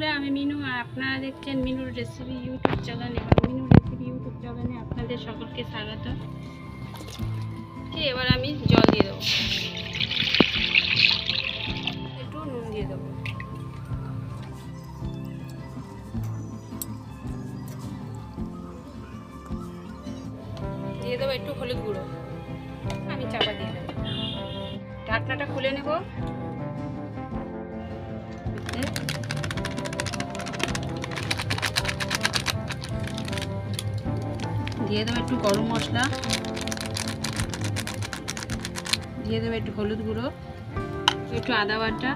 বন্ধুরা আমি মিনু, আর আপনারা দেখছেন মিনুর রেসিপি ইউটিউব চ্যানেল এবং মিনু রেসিপি ইউটিউব চ্যানেলে আপনাদের সকলকে স্বাগত। এবার আমি জল দিয়ে দেবো। একটু নুন দিয়ে দেবো। দিয়ে দেবো একটু হলুদ গুঁড়ো। আমি চাপা দিয়ে দেবো। ঢাকনাটা খুলে নেব। দিয়ে দেবো একটু গরম মশলা। দিয়ে দেবো একটু হলুদ গুঁড়ো, একটু আদা বাটা।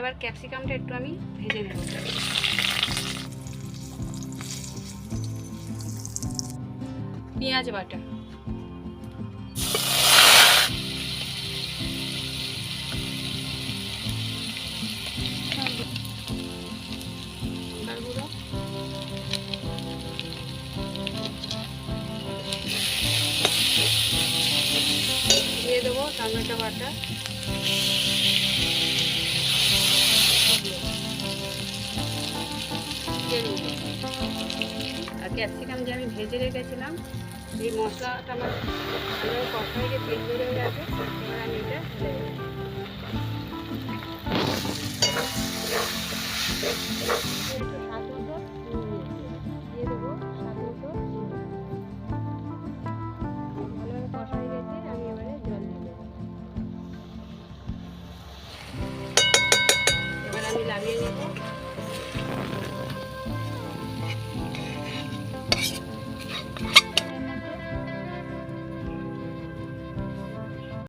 এবার ক্যাপসিকামটা একটু আমি ভেজে নেব। পেঁয়াজ বাটা দেবো টমেটো বাটা। আর ক্যাপসিকাম যে আমি ভেজে রেখেছিলাম এই মশলাটা আমার ভালোভাবে কষা হয়ে তেল বেরোয় গেছে, এবার আমি এটা ঢেলে দেবো। স্বাদ লাগিয়ে নেব।